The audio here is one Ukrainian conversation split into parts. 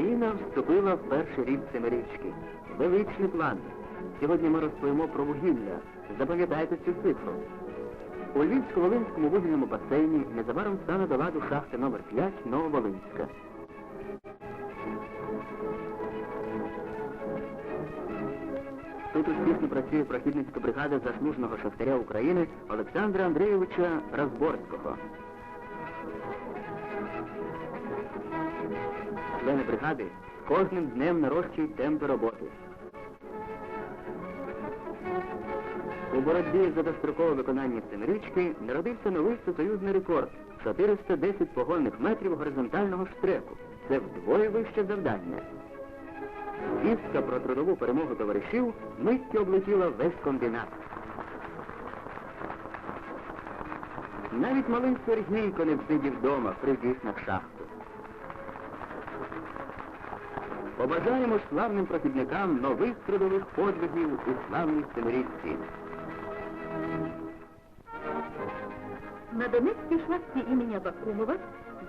Україна вступила в перший рік семирічки. Величний план. Сьогодні ми розповімо про вугілля. Запам'ятайте цю цифру. У Львівсько-Волинському вугільному басейні незабаром стане до ладу шахти номер 5 Нововолинська. Тут успішно працює прохідницька бригада заслуженого шахтаря України Олександра Андрійовича Розборського. Бригади кожним днем нарощують темпи роботи. У боротьбі за дострокове виконання семирічки народився новий всесоюзний рекорд 410 погонних метрів горизонтального штреку. Це вдвоє вище завдання. Вістка про трудову перемогу товаришів миттю облетіла весь комбінат. Навіть малий Сергійко не всидів вдома, прибіг на шахту. Побажаємо славним прохідникам нових трудових подвигів у славній семирічці. На Донецькій шахті імені Абакумова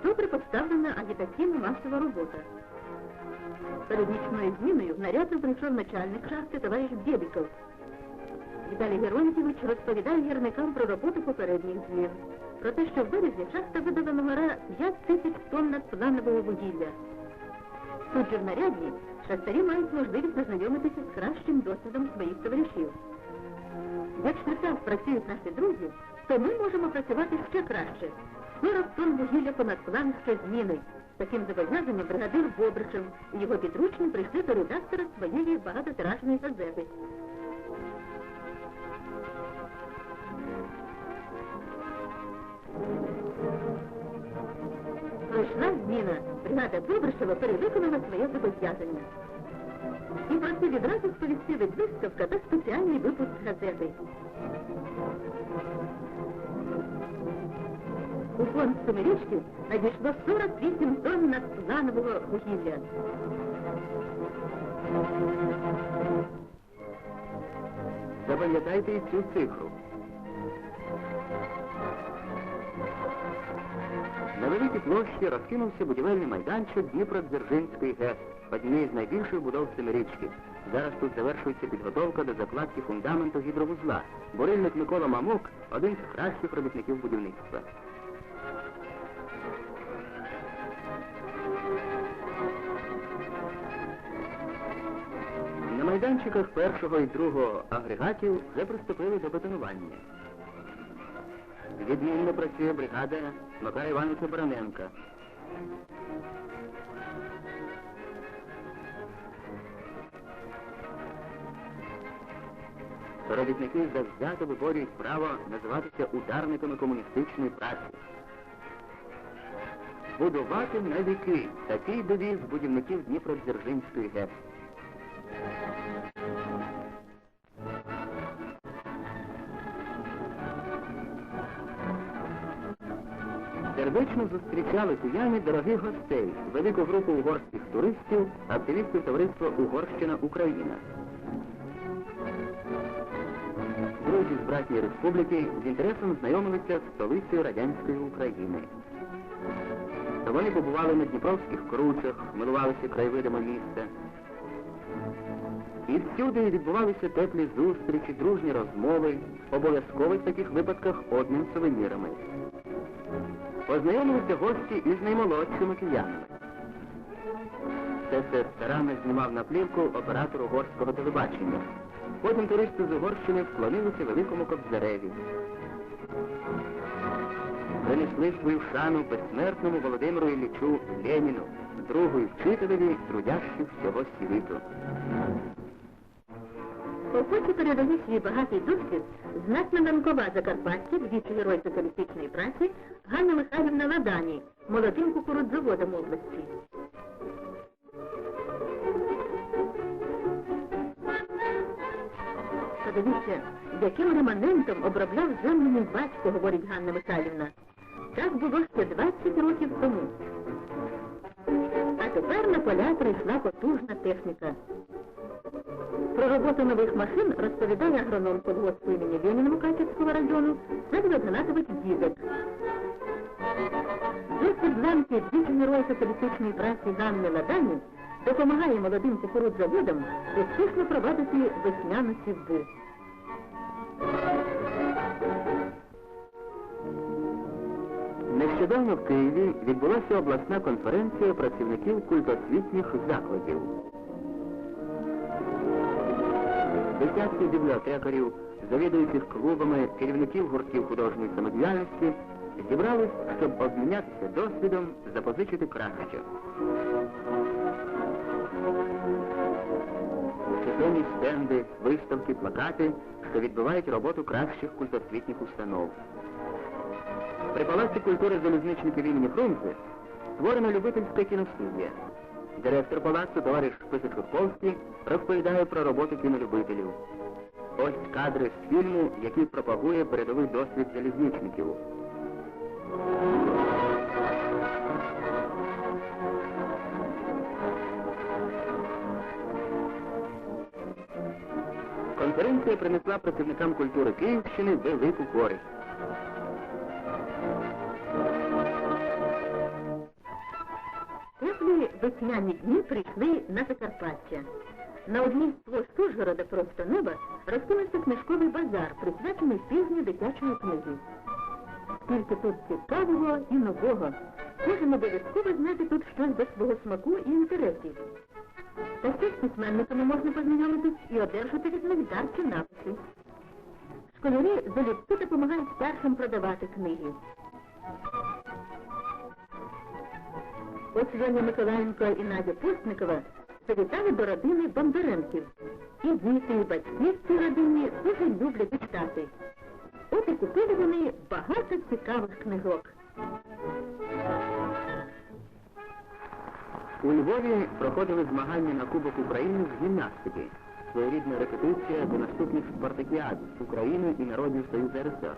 добре поставлена агітаційна масова робота. Перед нічною зміною нарядно прийшов начальник шахти товариш Бєбіков. Віталій Геронтьєвич розповідає гірникам про роботу попередніх змін. Про те, що в березні шахта видала на гора 5 тисяч тонн надпланового вугілля. Тут же в нарядні шахтарі мають можливість ознайомитися з кращим досвідом своїх товаришів. Якщо так працюють наші друзі, то ми можемо працювати ще краще. 40 тонн вугілля понад план щозміни. З таким зобов'язанням бригадир Бобричев і його підручні прийшли до редактора своєї багатотиражної газети. Пройшла зміна. Бригада Бобричева перевиконала своє зобов'язання. І про це відразу сповістили виставка та спеціальний випуск газети. У фонд Семирічки надійшло 48 тонн надпланового вугілля. Запам'ятайте цю цифру. На великій площі розкинувся будівельний майданчик Дніпродзержинської ГЕС, однієї з найбільших будов Семирічки. Зараз тут завершується підготовка до закладки фундаменту гідровузла. Бурильник Микола Мамук один з кращих робітників будівництва. На майданчиках першого і другого агрегатів вже приступили до бетонування. Відмінно працює бригада Макара Івановича Бараненка. Робітники завзято виборюють право називатися ударниками комуністичної праці. Будувати на віки такий довіз будівників Дніпродзержинської ГЕС. Сердечно зустрічали кияни дорогих гостей, велику групу угорських туристів, активістів товариства Угорщина Україна. Друзі з братньої республіки з інтересом знайомилися з столицею радянської України. Вони побували на Дніпровських кручах, милувалися краєвидами міста. І всюди відбувалися теплі зустрічі, дружні розмови, обов'язково в таких випадках обмін сувенірами. Познайомилися гості із наймолодшими киянами. Це все старанно знімав на плівку оператор угорського телебачення. Потім туристи з Угорщини вклонилися великому кобзареві. Принесли свою шану безсмертному Володимиру Іллічу Леніну, другу і вчителеві трудящих всього світу. Охоче передає свій багатий досвід знатна Данкова Закарпаття, двічі герой соціалістичної праці, Ганна Михайлівна Ладані, молодим кукурудзаводом області. Подивіться, яким реманентом обробляв землю мій батько, говорить Ганна Михайлівна. Так було ще 20 років тому. А тепер на поля прийшла потужна техніка. Про роботу нових машин розповідає агроном колгоспу імені Леніна Мукачевського району Сергій Гнатович Дідик. Лемки двічі герої соціалістичної праці Ганни Ладані допомагає молодим кукурудзаводам успішно проводити весняну сівбу. Нещодавно в Києві відбулася обласна конференція працівників культосвітніх закладів. Десятки бібліотекарів, завідуючих клубами, керівників гуртків художньої самодіяльності зібрались, щоб обмінятися досвідом, запозичити краще. Чисельні стенди, виставки, плакати, що відбивають роботу кращих культосвітніх установ. При Палаці культури залізничників імені Фрунзе створена любительська кіностудія. Директор палацу, товариш Писачурковський, розповідає про роботу кінолюбителів. Ось кадри з фільму, який пропагує передовий досвід залізничників. Конференція принесла працівникам культури Київщини велику користь. Теплі весняні дні прийшли на Закарпаття. На одній з площ Ужгорода просто неба розкинувся книжковий базар, присвячений пізній дитячої книги. Скільки тут цікавого і нового. Кожен обов'язково знати тут щось до свого смаку і інтересів. Та ще з письменниками можна познайомитись і одержати від них дар чи написи. Школярі залюбки допомагають старшим продавати книги. Ось Женя Миколаєнко і Надя Постникова завітали до родини Бондаренків. І діти, і батьки в цій родині дуже люблять читати. От і купили вони багато цікавих книжок. У Львові проходили змагання на Кубок України з гімнастики. Своєрідна репетиція до наступних спартакіад України і народів Союзу РСР.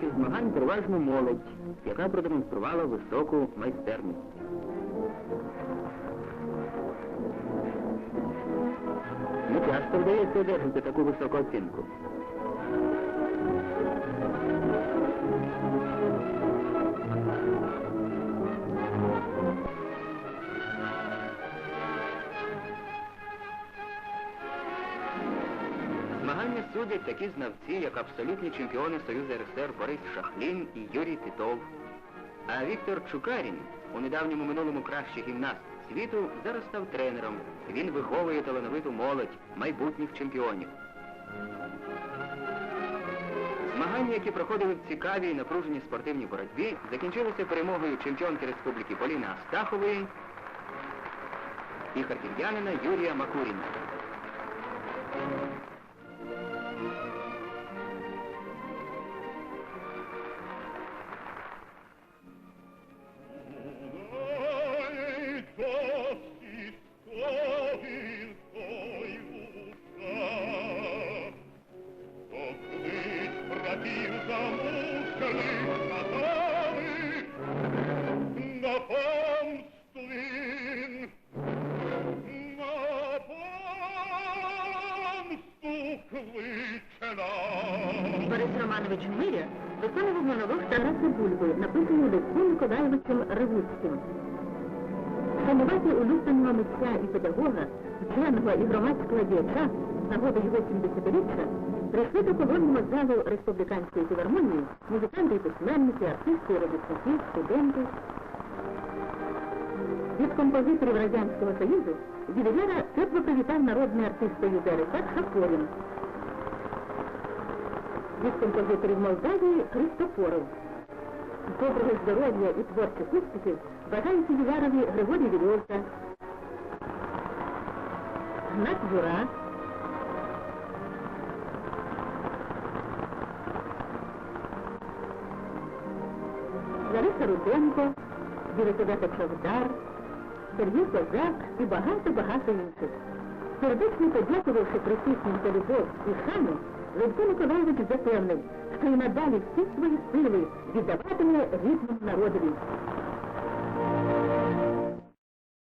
Серед змагань переважно молодь, яка продемонструвала високу майстерність. Не часто вдається одержати таку високу оцінку. Змагання судять такі знавці, як абсолютні чемпіони Союзу РСР Борис Шахлін і Юрій Титов. А Віктор Чукарін, у недавньому минулому кращий гімнаст світу, зараз став тренером. Він виховує талановиту молодь, майбутніх чемпіонів. Змагання, які проходили в цікавій і напруженій спортивній боротьбі, закінчилися перемогою чемпіонки Республіки Поліни Астахової і харків'янина Юрія Макуріна. Шанувати улюбленого митця і педагога, вченого і громадського діяча з нагоди його 70-річчя прийшли до колонного залу Республіканської філармонії музиканти і письменники, артисти, робітники, студенти. Від композиторів Радянського Союзу Дівідера тепло привітав народний артист Союзу РСР Шапорін від композиторів Молдавії Христофоров. Доброго здоров'я і творчих успіхів. Бажають ювілярові Григорій Вільовка, Гнат Жура, Лариса Руденко, Єлизавета Чавдар, Сергій Козак і багато-багато інших. Сердечно подякувавши присутнім за любов і шану, Левко Миколаївич запевнив, що й надалі всі свої сили віддаватиме рідному народові.